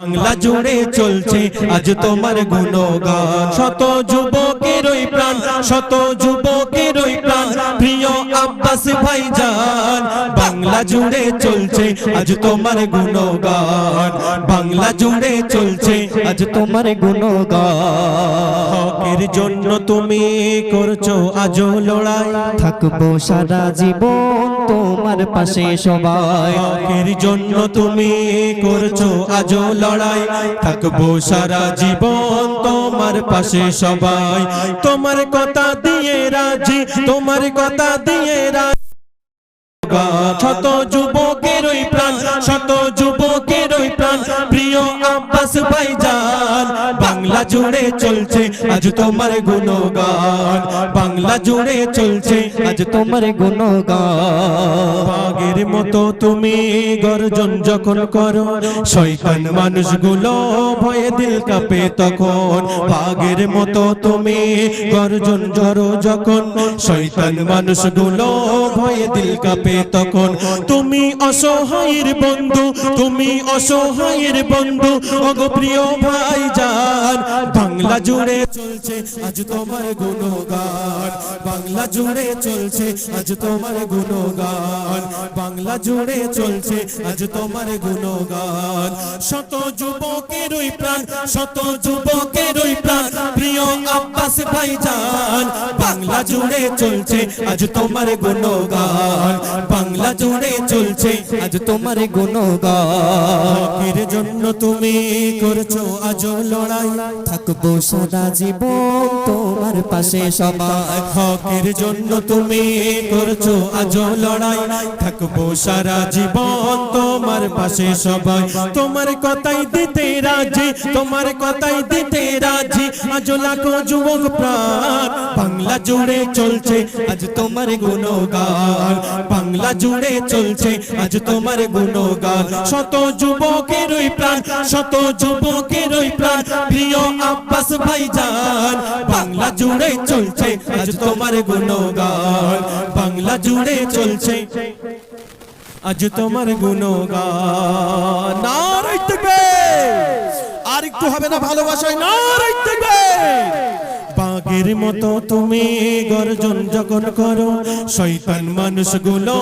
বাংলা জুড়ে চলছে, আজ তোমার গুণগান। শত যুবকের ওই প্রাণ, শত যুবকের ওই প্রাণ, প্রিয় আব্বাস ভাইজান। বাংলা জুড়ে চলছে আজ তোমার গুণগান। বাংলা জুড়ে চলছে আজ তোমার গুণগান। হকের জন্য তুমি করছ আজ লড়াই। থাকব সারা জীবন তোমার পাশে সবাই। হকের জন্য তুমি করছ আজ লড়াই। থাকব সারা জীবন তোমার পাশে সবাই। তোমার কথা দিয়ে রাজি তোমার কথা দিয়ে রাজি। শত যুবকের ওই প্রাণ শত যুবকের ওই প্রাণ। প্রিয় আব্বাস ভাইজান বাংলা জুড়ে চলছে, আজ তোমার গুণগান। বাংলা জুড়ে চলছে, আজ তোমার গুণগান। বাগের মতো তুমি গর্জন যখন করো, শয়তান মানুষগুলো ভয়ে দিল কাঁপে তখন। বাগের মতো তুমি গর্জন জড়ো যখন, শয়তান মানুষগুলো ভয়ে দিল কাঁপে তখন। তুমি অসহায়ের বন্ধু, তুমি অসহায়ের বন্ধু ওগো প্রিয় ভাই যান God বাংলা জুড়ে চলছে আজ তোমার গুণগান। বাংলা জুড়ে চলছে আজ তোমার গুণগান। বাংলা জুড়ে চলছে আজ তোমার গুণগান। শত যুবকের ওই প্রাণ শত যুবকের ওই প্রাণ প্রিয় আব্বাস ভাইজান। বাংলা জুড়ে চলছে আজ তোমার গুণগান। বাংলা জুড়ে চলছে আজ তোমার গুণগান। জন্য তুমি করছ আজ লড়াই থাকব সারা জীবন তোমার পাশে সবাই হকের জন্য তুমি করছ আজ লড়াই। থাকব সারা জীবন তোমার পাশে সবাই। তোমার কথাই দিতে রাজি, তোমার কথাই দিতে রাজি। আজ লাখো যুবক প্রাণ বাংলা জুড়ে চলছে, আজ তোমার গুণগান। বাংলা জুড়ে চলছে, আজ তোমার গুণগান। শত যুবকের প্রাণ, শত যুবকের প্রাণ। প্রিয় আব্বাস ভাইজান, বাংলা জুড়ে চলছে আজ তোমার গুণগান। বাংলা জুড়ে চলছে আজ তোমার গুণগান। থাকবে আর একটু হবে না ভালোবাসায় নারাই থাকবে বাঘের মতো তুমি গর্জন যখন করো। শয়তান মানুষগুলো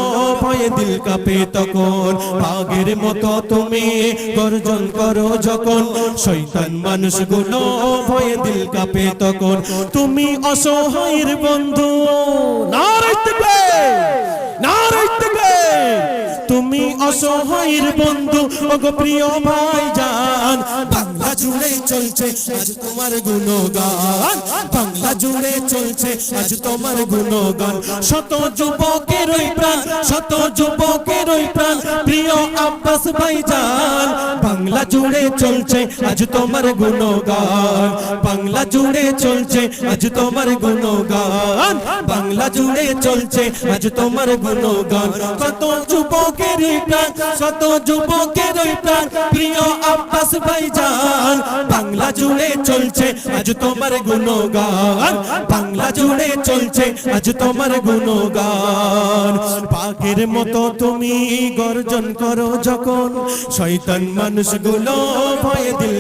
ভয়ে দিল কাঁপে তখন। বাঘের মতো তুমি গর্জন করো যখন। শয়তান মানুষগুলো ভয়ে দিল কাঁপে তখন। তুমি অসহায়ের বন্ধু নারাই থাকবে নারাই থাকবে। তুমি অসহায়ের বন্ধু, ওগো প্রিয় ভাই জান বাংলা জুড়ে চলছে আজ তোমার গুণগান। বাংলা জুড়ে চলছে আজ তোমার গুণগান। শত যুবকের ওই প্রাণ, শত যুবকের ওই প্রাণ, প্রিয় আব্বাস ভাই জান বাংলা জুড়ে চলছে আজ তোমার গুণগান। বাংলা জুড়ে চলছে আজ তোমার গুণগান। বাংলা জুড়ে চলছে আজ তোমার গুণগান। কত যুবকের প্রাণ কত যুবকের প্রাণ। প্রিয় আব্বাস ভাইজান, বাংলা জুড়ে চলছে আজ তোমার গুণগান। বাংলা জুড়ে চলছে আজ তোমার গুণগান। পাখির মতো তুমি গর্জন করো যখন মানুষগুলো ভয়ে দিল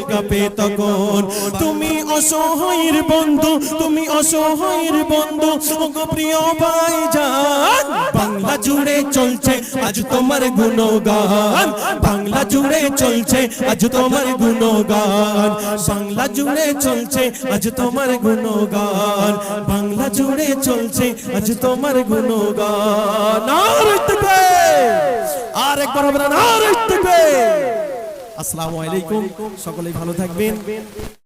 তখন। তুমি অসহায়ের বন্ধু, তুমি অসহায়ের বন্ধু প্রিয় ভাইজান, বাংলা জুড়ে চলছে আজ তোমার গুণগান। বাংলা জুড়ে চলছে, আজ তোমার গুণগান। বাংলা জুড়ে চলছে, আজ তোমার গুণগান। বাংলা জুড়ে চলছে, আজ তোমার গুণগান। আর একবার হবে আসসালামু আলাইকুম, সকলেই ভালো থাকবেন।